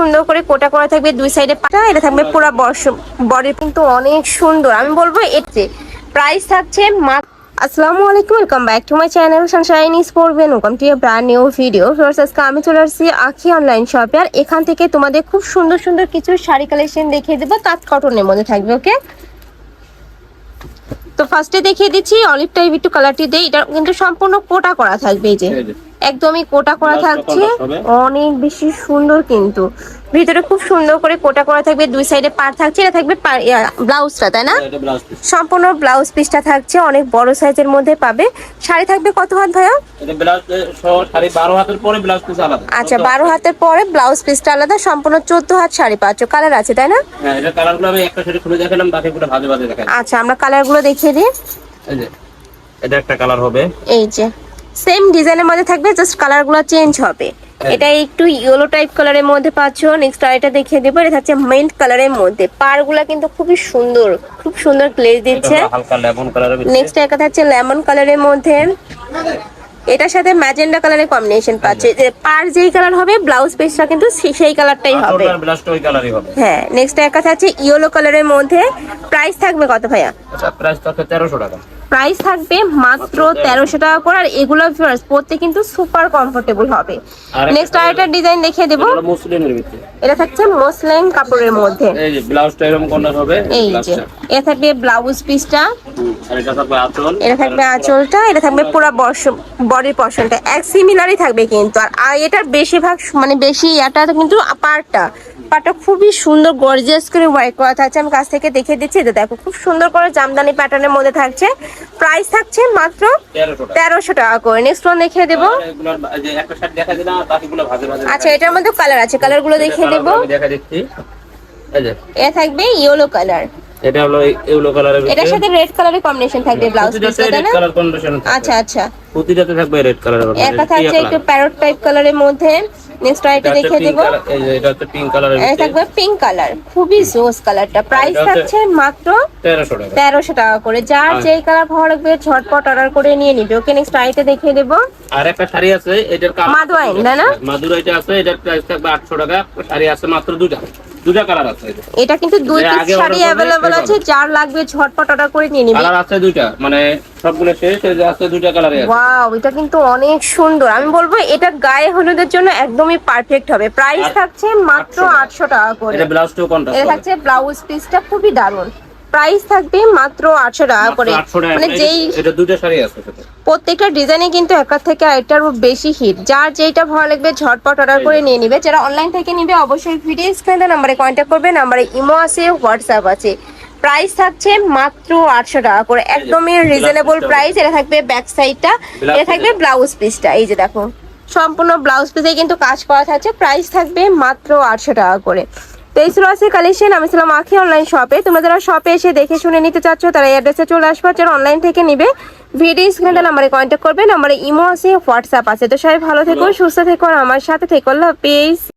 সুন্দর করে কোটা করা থাকবে, দুই সাইডে পাটা এটা থাকবে পুরো বর্ষ বডি কিন্তু অনেক সুন্দর। আমি বলব এতে প্রাইস থাকছে মাত্র আসসালামু আলাইকুম welcome back to my channel sunshine sport then welcome to brand new video আজকে আমি চলে আসছি আখি অনলাইন শপে আর এখান থেকে তোমাদের খুব সুন্দর সুন্দর কিছু শাড়ি কালেকশন দেখিয়ে দেবো। তাঁত কটনের মধ্যে থাকবে ওকে তো ফার্স্টে দেখিয়ে দিচ্ছি অলিভ টাইপ একটু কালারটি দেই। এটা কিন্তু সম্পূর্ণ কোটা করা থাকবে এই যে। একদমই কোটা করা থাকছে। অনেক বেশি সুন্দর কিন্তু। ভিতরে খুব সুন্দর করে কোটা করা থাকবে দুই সাইডে পার থাকছে এটা থাকবে ব্লাউজটা তাই না? সম্পূর্ণ ব্লাউজ পিসটা থাকছে অনেক বড় সাইজের মধ্যে পাবে। শাড়ি থাকবে কত হাত ভাইয়া? শাড়ি বারো হাতের পরে ব্লাউজ আচ্ছা বারো হাতের। পরে ব্লাউজ পিসটা আলাদা সম্পূর্ণ চোদ্দ হাত শাড়ি পাচ্ছ। কালার আছে তাই না? হ্যাঁ এটা কালারগুলো আমি একটা শাড়ি খুলে দেখালাম বাকিগুলো ভাজে ভাজে দেখাই। আচ্ছা আমরা কালারগুলো দেখিয়ে দিই। এই যে এটা একটা কালার হবে। এই যে। সেম ডিজাইনের মধ্যে থাকবে জাস্ট কালারগুলো চেঞ্জ হবে। এটা একটু ইয়েলো টাইপ কালারের মধ্যে পাচ্ছ নেক্সট আর এটা দেখিয়ে দেবো এটা হচ্ছে মেন্ট কালারের মধ্যে। পারগুলা কিন্তু খুবই সুন্দর খুব সুন্দর গ্লেজ দিচ্ছে। হলো হালকা লেমন কালারের ভিতরে। নেক্সট একটা থাকছে লেমন কালারের মধ্যে। এটার সাথে ম্যাজেন্ডা কালারের কম্বিনেশন পাচ্ছে। যে পার যেই কালার হবে ব্লাউজ পিসটা কিন্তু সেই কালারটাই হবে। হ্যাঁ নেক্সট একটা থাকছে ইয়েলো কালারের মধ্যে। প্রাইস থাকবে কত ভাইয়া? প্রাইস থাকছে তেরোশো টাকা। প্রাইস থাকবে মাত্র তেরোশো টাকা করে আর এগুলো পরতে কিন্তু সুপার কমফোর্টেবল হবে। নেক্সট আরেকটা ডিজাইন দেখিয়ে দেবো। এটা থাকছে মসলিন কাপড়ের মধ্যে। এই যে ব্লাউজটা এরকম কন্যা হবে এই যে। এটা থাকবে ব্লাউজ পিসটা এটা থাকবে আঁচল। এটা থাকবে আঁচলটা এটা থাকবে পুরো বডির পশনটা এক সিমিলারই থাকবে কিন্তু। আর আর এটার বেশিরভাগ মানে বেশি এটা কিন্তু পার্টটা। পার্টটা খুবই সুন্দর গর্জিয়াস করে ওয়ার্ক করা থাকছে। আমি কাছ থেকে দেখে দিচ্ছি এটা দেখো খুব সুন্দর করে জামদানি প্যাটার্নের মধ্যে থাকছে। প্রাইস থাকছে মাত্র তেরোশো টাকা। করে। নেক্সট ওয়ান দেখিয়ে দেবো। এই যে একটা শাড়ি দেখা দিলাম বাকিগুলো ভাজে ভাজে আচ্ছা এটার মধ্যে কালার আছে। কালারগুলো দেখিয়ে দেবো। এটা থাকবে ইয়েলো কালার এটা হলো কালারের এটার সাথে রেড কালারের কম্বিনেশন থাকবে ব্লাউজ পিসটা তাই না? কালার কন্ডিশন আচ্ছা আচ্ছা। প্রতিটাতে থাকবে রেড কালারের একটা থাকছে একটু প্যারট টাইপ কালারের মধ্যে। নেক্সট আইটা দেখিয়ে দেব। এই যে এটা হচ্ছে পিঙ্ক কালার এটা থাকবে পিঙ্ক কালার খুবই জোস কালারটা প্রাইস থাকছে মাত্র তেরোশো টাকা। 1300 টাকা করে। যার যেই কালার ভালো লাগবে ঝটপট অর্ডার করে নিয়ে নিবে। ওকে নেক্সট আইটা দেখিয়ে দেব। আর একটা শাড়ি আছে এটার কালার মাদুরাই না না? মাদুরাইটা আছে এটার প্রাইস থাকবে আটশো টাকা। শাড়ি আছে মাত্র দুটা দুটা কালার আছে। এটা কিন্তু দুই পিস শাড়ি সেই আছে যার লাগবে ঝটপট অর্ডার করে নিয়ে নিবেন কালার আছে দুইটা মানে সবগুলো শেষ এই যে আছে দুইটা কালারে আছে। ওয়াও এটা কিন্তু অনেক সুন্দর। আমি বলব এটা গায়ে হলুদের জন্য একদমই পারফেক্ট হবে। প্রাইস থাকছে মাত্র 800 টাকা। আটশো টাকা করে। এটা ব্লাউজ টু কন্ট্রাস্ট থাকছে ব্লাউজ পিসটা খুবই দারুণ। প্রাইস থাকবে মাত্র আটশো টাকা করে। মানে যেই প্রত্যেকটা ডিজাইনে কিন্তু একার থেকে আরেকটার বেশি হিট যার যেটা ভালো লাগবে ঝটপট অর্ডার করে নিয়ে নিবে। যারা অনলাইন থেকে নিবে অবশ্যই ভিডিও স্ক্রিনে নাম্বারে কন্ট্যাক্ট করবে নাম্বারে ইমো আছে হোয়াটসঅ্যাপ আছে। প্রাইস থাকছে মাত্র আটশো টাকা করে। একদমই রিজনেবল প্রাইস এটা থাকবে ব্যাক সাইডটা এটা থাকবে ব্লাউজ পিসটা এই যে দেখো। সম্পূর্ণ ব্লাউজ পিসে কিন্তু কাজ করা থাকছে। প্রাইস থাকবে মাত্র আটশো টাকা করে। তো এই ছিল আছে কালেকশন আমি ছিলাম আখি অনলাইন শপে তোমরা যারা শপে এসে দেখে শুনে নিতে চাচ্ছ তারা এই অ্যাড্রেসে চলে আসবে। যারা অনলাইন থেকে নিবে ভিডিও স্ক্রিনে নাম্বারে কন্ট্যাক্ট করবে। নাম্বারে ইমো আছে হোয়াটসঅ্যাপ আছে। তো সবাই ভালো থেকো সুস্থ থেকো আমার সাথে থেকো। আল্লাহ হাফিজ